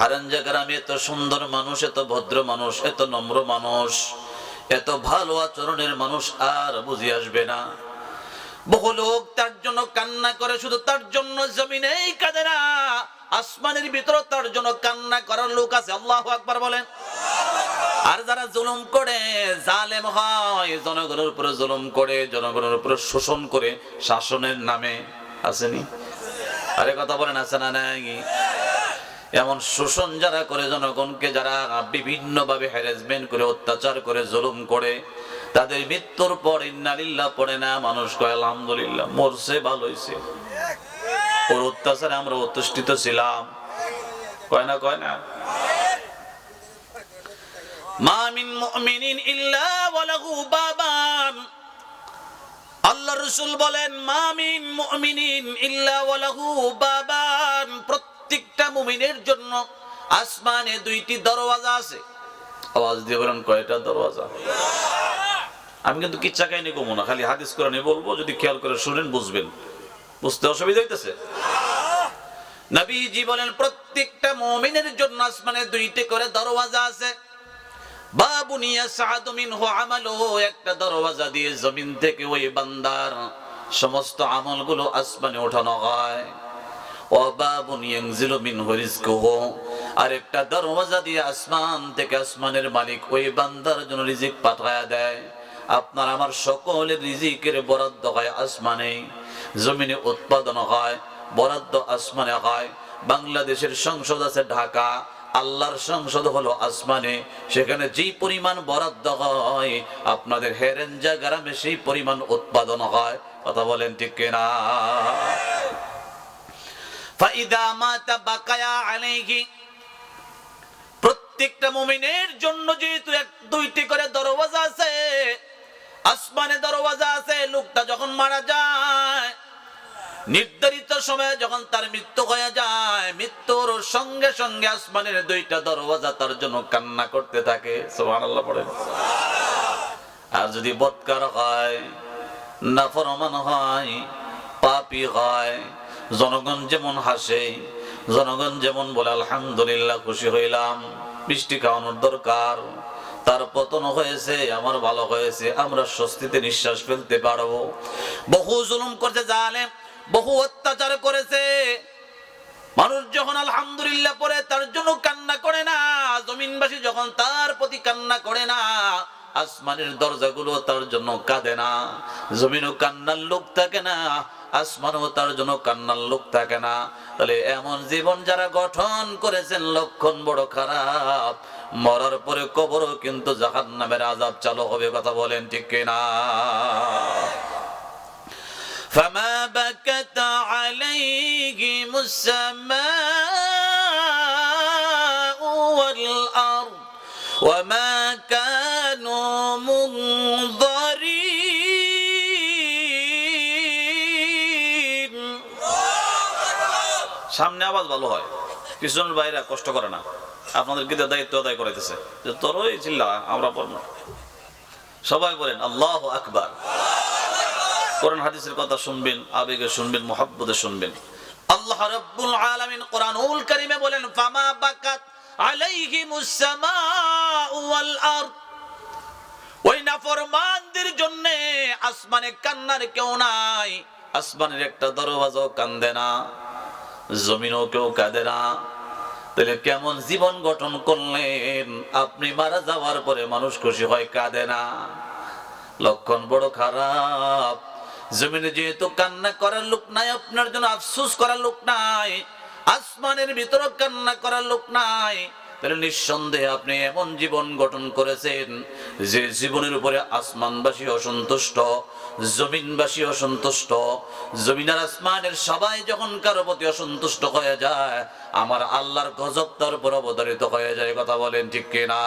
হারাঞ্জা গ্রামে এত সুন্দর মানুষ, এত ভদ্র মানুষ, এত নম্র মানুষ, এত ভালো আচরণের মানুষ আর বুঝে আসবে না। বহু লোক তার জন্য কান্না করে, শুধু তার জন্য জমিনেই কাঁদে না। আসমানের ভিতরে তার জন্য কান্না করার লোক আছে। আল্লাহ আকবার বলেন। আর যারা জুলুম করে, জালেম হয়, জনগণের উপরে জুলুম করে, জনগণের উপরে শোষণ করে, শাসনের নামে আসেনি? আরে কথা বলেন, আছে না নাই? এমন শোষণ যারা করে জনগণকে, যারা বিভিন্ন ভাবে হ্যারাসমেন্ট করে, অত্যাচার করে, জুলুম করে, তাদের মৃত্যুর পর ইন্নালিল্লাহ পড়ে না, মানুষ কয়, আলহামদুলিল্লাহ, মরছে, ভালো হয়েছে ওর অত্যাচারে আমরা অতিষ্ঠিত ছিলাম। কয় না কয় না? মা মিন মুমিনিন ইল্লা ওয়ালাহু বাবান। আল্লাহ রাসূল বলেন, মা মিন মুমিনিন ইল্লা ওয়ালাহু প্রত্যেকটা মুমিনের জন্য আসমানে দুইটি দরওয়াজা আছে। আওয়াজ দিয়ে বলেন, কয়টা দরওয়াজা? আমি কিন্তু কিচ্ছা কাহিনী কমো না, খালি হাদিস কোরআনে বলব, যদি খেয়াল করে শুনেন, বুঝবেন। বুঝতে অসুবিধা হইতেছে? নবীজি বলেন, প্রত্যেকটা মুমিনের জন্য আসমানে দুইটি করে দরওয়াজা আছে। বাবুনিয়া সাদু মিনহু আমালুহু একটা দরওয়াজা দিয়ে জমিন থেকে ওই বান্দার সমস্ত আমলগুলো আসমানে ওঠানো হয়। ও বাবুন ইয়ানজিলু মিনহু রিজকুহু। আর একটা দরওয়াজা দিয়ে আসমান থেকে আসমানের মালিক ওই বান্দার জন্য রিজিক পাঠায়া দেয়। আপনার আমার সকলের রিজিকের বরাদ্দ হয় আসমানে, জমিনে উৎপাদন হয়, বরাদ্দ আসমানে হয়। বাংলাদেশের সংসদ আছে ঢাকা, আল্লাহর সংসদ হলো আসমানে। সেখানে যেই পরিমাণ বরাদ্দ হয়, আপনাদের হেরেঞ্জা গ্রামে সেই পরিমাণ উৎপাদন হয়। কথা বলেন ঠিক কিনা? প্রত্যেকটা মুমিনের জন্য যেহেতু এক, দুইটি করে দরওয়াজা আছে, আসমানে দরওয়াজা আছে, লোকটা যখন মারা যায়, নির্ধারিত সময়ে যখন তার মৃত্যু হয়ে যায়, মৃত্যুর সঙ্গে সঙ্গে আসমানের দুইটা দরওয়াজা তার জন্য কান্না করতে থাকে। আর যদি বৎকার হয়, নাফরমান হয়, পাপি হয় জনগণ যেমন হাসে, জনগণ যেমন বলে, আলহামদুলিল্লাহ, খুশি হইলাম, বৃষ্টি খাওয়ানোর দরকার, তার পতন হয়েছে, আমার ভালো হয়েছে, আমরা স্বস্তিতে নিঃশ্বাস ফেলতে পারব। বহু জুলুম করছে জালেম, বহু অত্যাচার করেছে। মানুষ যখন আলহামদুলিল্লাহ পরে তার জন্য কান্না করে না, জমিনবাসী যখন তার প্রতি কান্না করে না, আসমানের দরজাগুলো তার জন্য কাঁদে না, জমিনও কান্নার লোক থাকে না আসমানও তার জন্য কান্নার লোক থাকে না তাহলে এমন জীবন যারা গঠন করেছেন লক্ষণ বড় খারাপ মরার পরে কবরও কিন্তু জাহান নামের আজাব চালু হবে কথা বলেন ঠিক কিনা فما بكت عليهم السماء والأرض وما كانوا منظرين সামনে আওয়াজ ভালো হয়। কিছুজনের বাইরে কষ্ট করে না। আপনাদেরকে দিয়ে দায়িত্ব আদায় করাইতেছে। যে তোরই চিল্লা, আমরা পড়ব। সবাই বলেন, আল্লাহ আকবার। কোরআন হাদিসের কথা শুনবেন, আবেগে শুনবেন, মোহাব্বতে শুনবেন। আল্লাহ রাব্বুল আলামিন কোরআনুল কারীমে বলেন, ফামা বাকাত আলাইহিমুস সামাউ ওয়াল আরদ। ওই নাফরমানদের জন্য আসমানে কান্নার কেউ নাই। আসমানের একটা দরওয়াজাও কান্দে না। জমিনও কেউ কাঁদে না। তাহলে কেমন জীবন গঠন করলেন? আপনি মারা যাওয়ার পরে মানুষ খুশি হয়, কাঁদে না। লক্ষণ বড় খারাপ। জমিনে যেহেতু কান্না করার লোক নাই, আপনার জন্য আফসুস করার লোক নাই, আসমানের ভিতরে কান্না করার লোক নাই। তাহলে নিঃসন্দেহে আপনি এমন জীবন গঠন করেছেন যে জীবনের উপরে আসমানবাসী অসন্তুষ্ট, জমিনবাসী অসন্তুষ্ট, জমিন আর আসমানের সবাই যখন কারও প্রতি অসন্তুষ্ট হয়ে যায়, আমার আল্লাহর গজব তার উপর অবতারিত হয়ে যায় কথা বলেন ঠিক কিনা?